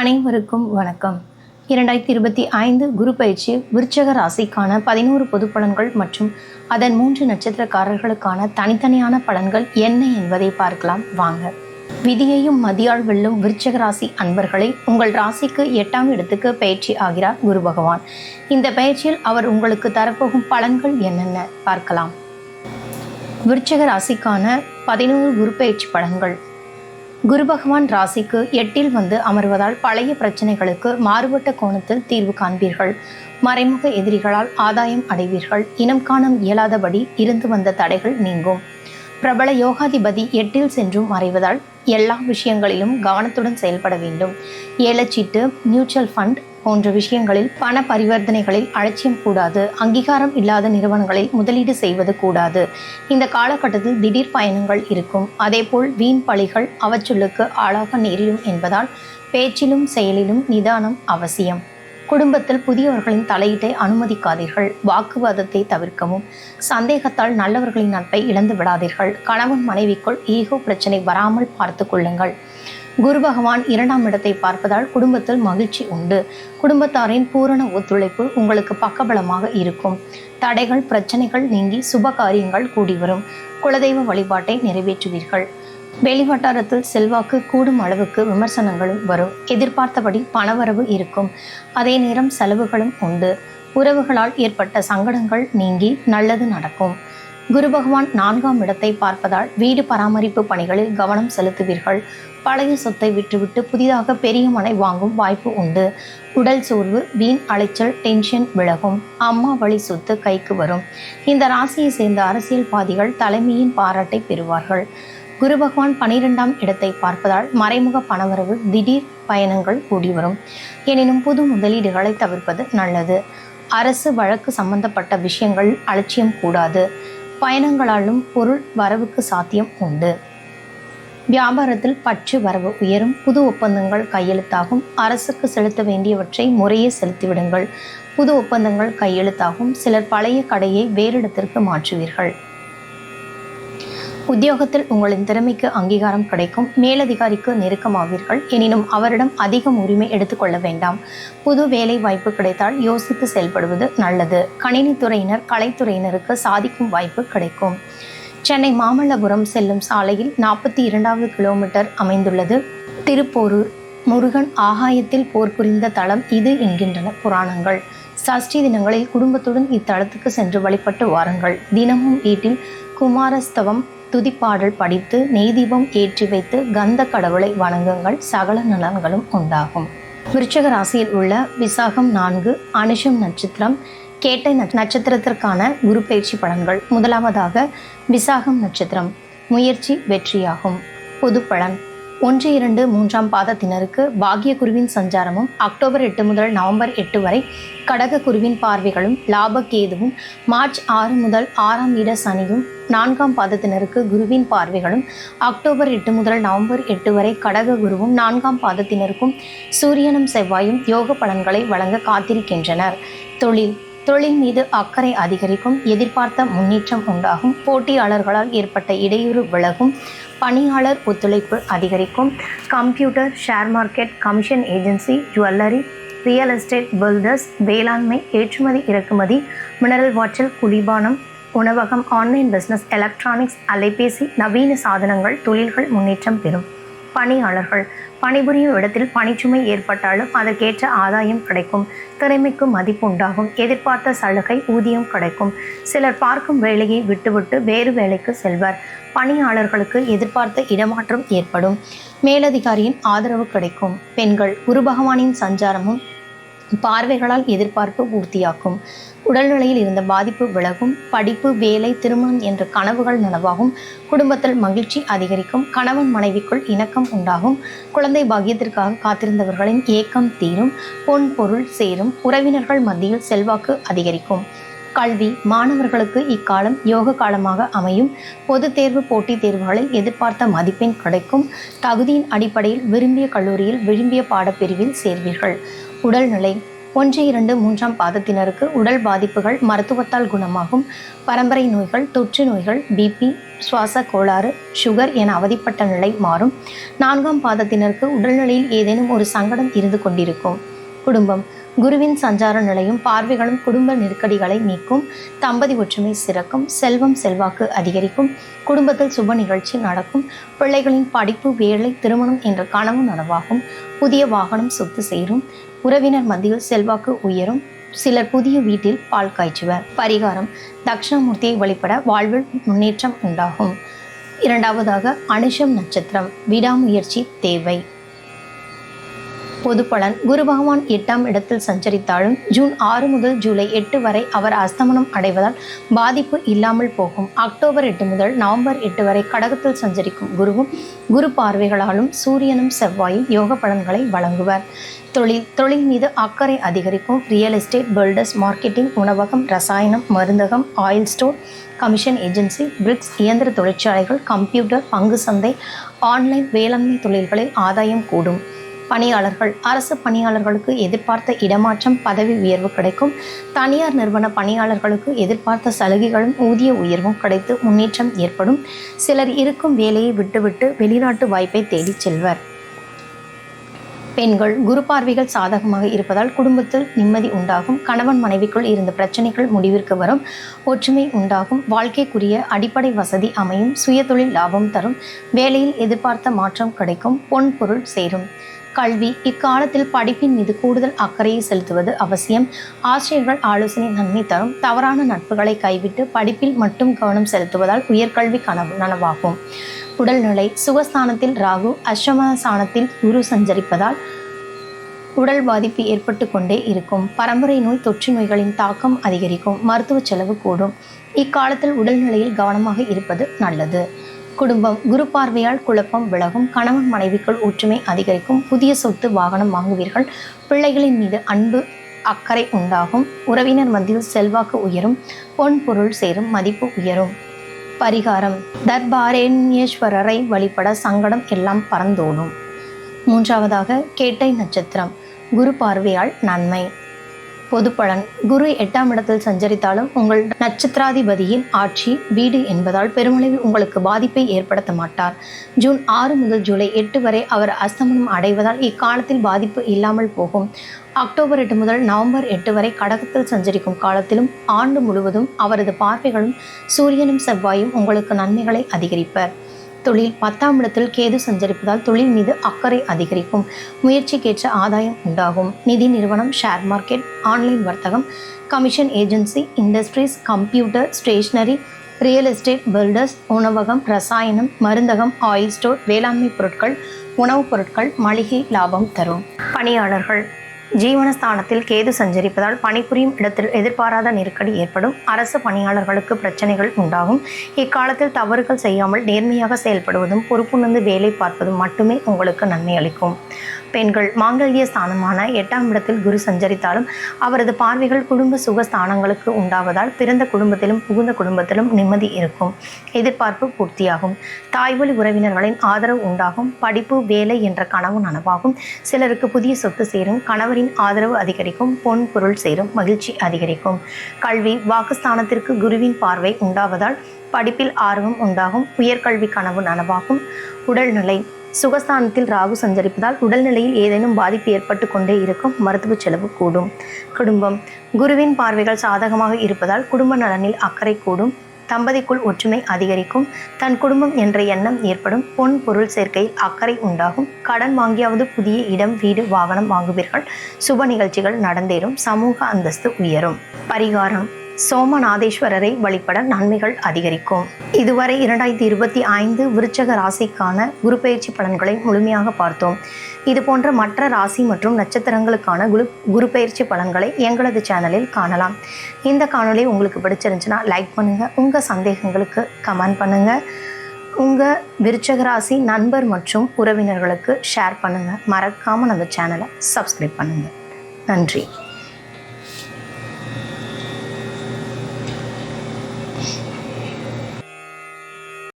அனைவருக்கும் வணக்கம். இரண்டாயிரத்தி இருபத்தி ஐந்து குரு பயிற்சி விருச்சக ராசிக்கான பதினோரு பொது பலன்கள் மற்றும் அதன் மூன்று நட்சத்திரக்காரர்களுக்கான தனித்தனியான பலன்கள் என்ன என்பதை பார்க்கலாம். வாங்க. விதியையும் மதியால் வெல்லும் விருச்சக ராசி அன்பர்களை உங்கள் ராசிக்கு எட்டாம் இடத்துக்கு பயிற்சி ஆகிறார் குரு பகவான். இந்த பயிற்சியில் அவர் உங்களுக்கு தரப்போகும் பலன்கள் என்னென்ன பார்க்கலாம். விருச்சக ராசிக்கான பதினோரு குரு பயிற்சி பலன்கள். குரு பகவான் ராசிக்கு எட்டில் வந்து அமர்வதால் பழைய பிரச்சனைகளுக்கு மாறுபட்ட கோணத்தில் தீர்வு காண்பீர்கள். மறைமுக எதிரிகளால் ஆதாயம் அடைவீர்கள். இனம் காணம் இயலாதபடி இருந்து வந்த தடைகள் நீங்கும். பிரபல யோகாதிபதி எட்டில் சென்றும் மறைவதால் எல்லா விஷயங்களிலும் கவனத்துடன் செயல்பட வேண்டும். ஏலச்சீட்டு மியூச்சுவல் ஃபண்ட் போன்ற விஷயங்களில் பண பரிவர்த்தனைகளில் அலட்சியம் கூடாது அங்கீகாரம் இல்லாத நிறுவனங்களில் முதலீடு செய்வது கூடாது. இந்த காலகட்டத்தில் திடீர் பயணங்கள் இருக்கும். அதேபோல் வீண் பழிகள் அவச்சொல்லுக்கு ஆளாக நேரிடும் என்பதால் பேச்சிலும் செயலிலும் நிதானம் அவசியம். குடும்பத்தில் புதியவர்களின் தலையீட்டை அனுமதிக்காதீர்கள். வாக்குவாதத்தை தவிர்க்கவும். சந்தேகத்தால் நல்லவர்களின் நட்பை இழந்து விடாதீர்கள் கணவன் மனைவிக்குள் ஈகோ பிரச்சனை வராமல் பார்த்து கொள்ளுங்கள். குரு பகவான் இரண்டாம் இடத்தை பார்ப்பதால் குடும்பத்தில் மகிழ்ச்சி உண்டு. குடும்பத்தாரின் பூரண ஒத்துழைப்பு உங்களுக்கு பக்கபலமாக இருக்கும். தடைகள் பிரச்சனைகள் நீங்கி சுப காரியங்கள் கூடி வரும். குலதெய்வ வழிபாட்டை நிறைவேற்றுவீர்கள். வெளிவட்டாரத்தில் செல்வாக்கு கூடும் அளவுக்கு விமர்சனங்களும் வரும். எதிர்பார்த்தபடி பணவரவு இருக்கும். அதே நேரம் செலவுகளும் உண்டு. உறவுகளால் ஏற்பட்ட சங்கடங்கள் நீங்கி நல்லது நடக்கும். குரு பகவான் நான்காம் இடத்தை பார்ப்பதால் வீடு பராமரிப்பு பணிகளில் கவனம் செலுத்துவீர்கள். பழைய சொத்தை விட்டுவிட்டு புதிதாக பெரிய மனை வாங்கும் வாய்ப்பு உண்டு. உடல் சோர்வு வீண் அலைச்சல் டென்ஷன் விலகும். அம்மா வழி சொத்து கைக்கு வரும். இந்த ராசியை சேர்ந்த அரசியல்வாதிகள் தலைமையின் பாராட்டை பெறுவார்கள். குரு பகவான் பனிரெண்டாம் இடத்தை பார்ப்பதால் மறைமுக பணவரவு திடீர் பயணங்கள் கூடி வரும். எனினும் புது முதலீடுகளை தவிர்ப்பது நல்லது. அரசு வழக்கு சம்பந்தப்பட்ட விஷயங்கள் அலட்சியம் கூடாது. பயணங்களாலும் பொருள் வரவுக்கு சாத்தியம் உண்டு. வியாபாரத்தில் பற்று வரவு உயரும். புது ஒப்பந்தங்கள் கையெழுத்தாகும். அரசுக்கு செலுத்த வேண்டியவற்றை முறையே செலுத்திவிடுங்கள். புது ஒப்பந்தங்கள் கையெழுத்தாகும். சிலர் பழைய கடையை வேறிடத்திற்கு மாற்றுவீர்கள். உத்தியோகத்தில் உங்களின் திறமைக்கு அங்கீகாரம் கிடைக்கும். மேலதிகாரிக்கு நெருக்கமாவீர்கள். எனினும் அவரிடம் அதிகம் உரிமை எடுத்துக்கொள்ள வேண்டாம். புது வேலை வாய்ப்பு கிடைத்தால் யோசித்து செயல்படுவது நல்லது. கணினித்துறையினர் கலைத்துறையினருக்கு சாதிக்கும் வாய்ப்பு கிடைக்கும். சென்னை மாமல்லபுரம் செல்லும் சாலையில் நாற்பத்தி இரண்டாவது கிலோமீட்டர் அமைந்துள்ளது. திருப்போரூர் முருகன் ஆகாயத்தில் போர் புரிந்த தளம் இது என்கின்றன புராணங்கள். சஷ்டி தினங்களில் குடும்பத்துடன் இத்தலத்துக்கு சென்று வழிபட்டு வாருங்கள். தினமும் வீட்டில் குமாரஸ்தவம் துதிப்பாடல் படித்து நெய்தீபம் ஏற்றி வைத்து கந்த கடவுளை வணங்குங்கள். சகல நலன்களும் உண்டாகும். விருச்சக ராசியில் உள்ள விசாகம் நான்கு அனுஷம் நட்சத்திரம் கேட்டை நட்சத்திரத்திற்கான குரு பயிற்சி பலன்கள். முதலாவதாக விசாகம் நட்சத்திரம். முயற்சி வெற்றியாகும். பொது பலன் ஒன்று இரண்டு மூன்றாம் பாதத்தினருக்கு பாக்கிய குருவின் சஞ்சாரமும் அக்டோபர் எட்டு முதல் நவம்பர் எட்டு வரை கடக குருவின் பார்வைகளும் லாபகேதுவும் மார்ச் ஆறு முதல் ஆறாம் இட சனியும் நான்காம் பாதத்தினருக்கு குருவின் பார்வைகளும் அக்டோபர் எட்டு முதல் நவம்பர் எட்டு வரை கடக குருவும் நான்காம் பாதத்தினருக்கும் சூரியனும் செவ்வாயும் யோக பலன்களை வழங்க காத்திருக்கின்றனர். தொழில் தொழில் மீது அக்கறை அதிகரிக்கும் எதிர்பார்த்த முன்னேற்றம் உண்டாகும். போட்டியாளர்களால் ஏற்பட்ட இடையூறு விலகும். பணியாளர் ஒத்துழைப்பு அதிகரிக்கும். Computer share market commission agency jewellery real estate builders வேளாண்மை ஏற்றுமதி இறக்குமதி மினரல் வாட்டர் குளிர்பானம் உணவகம் ஆன்லைன் பிஸ்னஸ் எலக்ட்ரானிக்ஸ் அலைபேசி நவீன சாதனங்கள் தொழில்கள் முன்னேற்றம் பெறும். பணியாளர்கள். பணிபுரியும் இடத்தில் பணிச்சுமை ஏற்பட்டாலும் அதற்கேற்ற ஆதாயம் கிடைக்கும். திறமைக்கு மதிப்பு உண்டாகும். எதிர்பார்த்த சலுகை ஊதியம் கிடைக்கும். சிலர் பார்க்கும் வேலையை விட்டுவிட்டு வேறு வேலைக்கு செல்வர். பணியாளர்களுக்கு எதிர்பார்த்த இடமாற்றம் ஏற்படும். மேலதிகாரியின் ஆதரவு கிடைக்கும். பெண்கள் குரு பகவானின் சஞ்சாரமும் பார்வைகளால் எதிர்பார்ப்பு பூர்த்தியாக்கும். உடல்நிலையில் இருந்த பாதிப்பு விலகும். படிப்பு வேலை திருமணம் என்ற கனவுகள் நனவாகும். குடும்பத்தில் மகிழ்ச்சி அதிகரிக்கும். கணவன் மனைவிக்குள் இணக்கம் உண்டாகும். குழந்தை பாகியத்திற்காக காத்திருந்தவர்களின் ஏக்கம் தீரும். பொன் பொருள் சேரும். உறவினர்கள் மத்தியில் செல்வாக்கு அதிகரிக்கும். கல்வி மாணவர்களுக்கு இக்காலம் யோக காலமாக அமையும். பொது தேர்வு போட்டித் தேர்வுகளில் எதிர்பார்த்த மதிப்பெண் கிடைக்கும். தகுதியின் அடிப்படையில் விரும்பிய கல்லூரியில் விரும்பிய பாடப்பிரிவில் சேர்வீர்கள். உடல்நிலை ஒன்று இரண்டு மூன்றாம் பாதத்தினருக்கு உடல் பாதிப்புகள் மருத்துவத்தால் குணமாகும். பரம்பரை நோய்கள் தொற்று நோய்கள் பிபி சுவாச கோளாறு சுகர் என அவதிப்பட்ட நிலை மாறும். நான்காம் பாதத்தினருக்கு உடல்நிலையில் ஏதேனும் ஒரு சங்கடம் இருந்து கொண்டிருக்கும். குடும்பம். குருவின் சஞ்சார நிலையும் பார்வைகளும் குடும்ப நெருக்கடிகளை நீக்கும். தம்பதி ஒற்றுமை சிறக்கும். செல்வம் செல்வாக்கு அதிகரிக்கும். குடும்பத்தில் சுப நிகழ்ச்சி நடக்கும். பிள்ளைகளின் படிப்பு வேலை திருமணம் என்ற கனவு நனவாகும். புதிய வாகனம் சொத்து சேரும். உறவினர் மத்தியில் செல்வாக்கு உயரும். சிலர் புதிய வீட்டில் பால் காய்ச்சுவர். பரிகாரம் தட்சிணாமூர்த்தியை வழிபட வாழ்வில் முன்னேற்றம் உண்டாகும். இரண்டாவதாக அனுஷம் நட்சத்திரம். விடாமுயற்சி தேவை. பொது பலன் குரு பகவான் எட்டாம் இடத்தில் சஞ்சரித்தாலும் ஜூன் ஆறு முதல் ஜூலை எட்டு வரை அவர் அஸ்தமனம் அடைவதால் பாதிப்பு இல்லாமல் போகும். அக்டோபர் எட்டு முதல் நவம்பர் எட்டு வரை கடகத்தில் சஞ்சரிக்கும் குருவும் குரு பார்வைகளாலும் சூரியனும் செவ்வாயும் யோக பலன்களை வழங்குவர். தொழில் தொழில் மீது அக்கறை அதிகரிக்கும். ரியல் எஸ்டேட் பில்டர்ஸ் மார்க்கெட்டிங் உணவகம் ரசாயனம் மருந்தகம் oil store commission agency bricks இயந்திர தொழிற்சாலைகள் கம்ப்யூட்டர் பங்கு சந்தை ஆன்லைன் வேளாண்மை தொழில்களில் ஆதாயம் கூடும். பணியாளர்கள். அரசு பணியாளர்களுக்கு எதிர்பார்த்த இடமாற்றம் பதவி உயர்வு கிடைக்கும். தனியார் நிறுவன பணியாளர்களுக்கு எதிர்பார்த்த சலுகைகளும் ஊதிய உயர்வும் கிடைத்து முன்னேற்றம் ஏற்படும். சிலர் இருக்கும் வேலையை விட்டுவிட்டு வெளிநாட்டு வாய்ப்பை தேடிச் செல்வர். பெண்கள் குரு பார்வைகள் சாதகமாக இருப்பதால் குடும்பத்தில் நிம்மதி உண்டாகும். கணவன் மனைவிக்குள் இருந்த பிரச்சனைகள் முடிவிற்கு வரும். ஒற்றுமை உண்டாகும். வாழ்க்கைக்குரிய அடிப்படை வசதி அமையும். சுயதொழில் லாபம் தரும். வேலையில் எதிர்பார்த்த மாற்றம் கிடைக்கும். பொன் பொருள் சேரும். கல்வி இக்காலத்தில் படிப்பின் மீது கூடுதல் அக்கறையை செலுத்துவது அவசியம். ஆசிரியர்கள் ஆலோசனை நன்மை தரும். தவறான நட்புகளை கைவிட்டு படிப்பில் மட்டும் கவனம் செலுத்துவதால் உயர்கல்வி கனவு நனவாகும். உடல்நிலை சுகஸ்தானத்தில் ராகு அஷ்டமஸ்தானத்தில் குரு சஞ்சரிப்பதால் உடல் பாதிப்பு ஏற்பட்டு கொண்டே இருக்கும். பரம்பரை நோய் தொற்று நோய்களின் தாக்கம் அதிகரிக்கும். மருத்துவ செலவு கூடும். இக்காலத்தில் உடல்நிலையில் கவனமாக இருப்பது நல்லது. குடும்பம் குரு பார்வையால் குழப்பம் விலகும் கணவன் மனைவிக்குள் ஒற்றுமை அதிகரிக்கும் புதிய சொத்து வாகனம் வாங்குவீர்கள். பிள்ளைகளின் மீது அன்பு அக்கறை உண்டாகும். உறவினர் மத்தியில் செல்வாக்கு உயரும் பொன் பொருள் சேரும் மதிப்பு உயரும். பரிகாரம் தர்பாரேண்யேஸ்வரரை வழிபட சங்கடம் எல்லாம் பறந்தோடும் மூன்றாவதாக கேட்டை நட்சத்திரம் குரு பார்வையால் நன்மை. பொதுப்பலன். குரு எட்டாம் இடத்தில் சஞ்சரித்தாலும் உங்கள் நட்சத்திராதிபதியின் ஆட்சி வீடு என்பதால் பெருமளவில் உங்களுக்கு பாதிப்பை ஏற்படுத்த மாட்டார். ஜூன் ஆறு முதல் ஜூலை எட்டு வரை அவர் அஸ்தமனம் அடைவதால் இக்காலத்தில் பாதிப்பு இல்லாமல் போகும். அக்டோபர் எட்டு முதல் நவம்பர் எட்டு வரை கடகத்தில் சஞ்சரிக்கும் காலத்திலும் ஆண்டு முழுவதும் அவரது பார்வைகளும் சூரியனும் செவ்வாயும் உங்களுக்கு நன்மைகளை அதிகரிப்பர். தொழில் பத்தாம் இடத்தில் கேது சஞ்சரிப்பதால் தொழில் மீது அக்கறை அதிகரிக்கும். முயற்சிக்கேற்ற ஆதாயம் உண்டாகும். நிதி நிறுவனம் ஷேர் மார்க்கெட் ஆன்லைன் வர்த்தகம் commission agency industries computer stationery real estate builders உணவகம் ரசாயனம் மருந்தகம் ஆயில் ஸ்டோர் வேளாண்மை பொருட்கள் உணவுப் பொருட்கள் மளிகை லாபம் தரும். பணியாளர்கள் ஜீவனஸ்தானத்தில் கேது சஞ்சரிப்பதால் பணிபுரியும் இடத்தில் எதிர்பாராத நெருக்கடி ஏற்படும். அரசு பணியாளர்களுக்கு பிரச்சனைகள் உண்டாகும். இக்காலத்தில் தவறுகள் செய்யாமல் நேர்மையாக செயல்படுவதும் பொறுப்புணர்ந்து வேலை பார்ப்பதும் மட்டுமே உங்களுக்கு நன்மை அளிக்கும். பெண்கள் மாங்கல்ய ஸ்தானமான எட்டாம் இடத்தில் குரு சஞ்சரித்தாலும் அவரது பார்வைகள் குடும்ப சுக ஸ்தானங்களுக்கு உண்டாவதால் பிறந்த குடும்பத்திலும் புகுந்த குடும்பத்திலும் நிம்மதி இருக்கும். எதிர்பார்ப்பு பூர்த்தியாகும். தாய்வழி உறவினர்களின் ஆதரவு உண்டாகும். படிப்பு வேலை என்ற கனவு நனவாகும். சிலருக்கு புதிய சொத்து சேரும். கணவரின் ஆதரவு அதிகரிக்கும் பொன் பொருள் சேரும் மகிழ்ச்சி அதிகரிக்கும். கல்வி வாக்குஸ்தானத்திற்கு குருவின் பார்வை உண்டாவதால் படிப்பில் ஆர்வம் உண்டாகும் உயர்கல்வி கனவு நனவாகும். உடல்நிலை சுகஸ்தானத்தில் ராகு சஞ்சரிப்பதால் உடல்நிலையில் ஏதேனும் பாதிப்பு ஏற்பட்டு கொண்டே இருக்கும் மருத்துவ செலவு கூடும். குடும்பம் குருவின் பார்வைகள் சாதகமாக இருப்பதால் குடும்ப நலனில் அக்கறை கூடும். தம்பதிக்குள் ஒற்றுமை அதிகரிக்கும். தன் குடும்பம் என்ற எண்ணம் ஏற்படும். பொன் பொருள் சேர்க்கையில் அக்கறை உண்டாகும். கடன் வாங்கியாவது புதிய இடம் வீடு வாகனம் வாங்குவீர்கள். சுப நிகழ்ச்சிகள் நடந்தேறும். சமூக அந்தஸ்து உயரும். பரிகாரம். சோமநாதேஸ்வரரை வழிபட நன்மைகள் அதிகரிக்கும். இதுவரை இரண்டாயிரத்தி இருபத்தி ஐந்து விருச்சக ராசிக்கான குரு பயிற்சி பலன்களை முழுமையாக பார்த்தோம். இது போன்ற மற்ற ராசி மற்றும் நட்சத்திரங்களுக்கான குரு குரு பயிற்சி பலன்களை எங்களது சேனலில் காணலாம். இந்த காணொலி உங்களுக்கு பிடிச்சிருந்துச்சுன்னா லைக் பண்ணுங்கள் உங்கள் சந்தேகங்களுக்கு கமெண்ட் பண்ணுங்கள் உங்கள் விருச்சக ராசி நண்பர் மற்றும் உறவினர்களுக்கு ஷேர் பண்ணுங்கள் மறக்காமல் நம்ம சேனலை சப்ஸ்கிரைப் பண்ணுங்கள் நன்றி.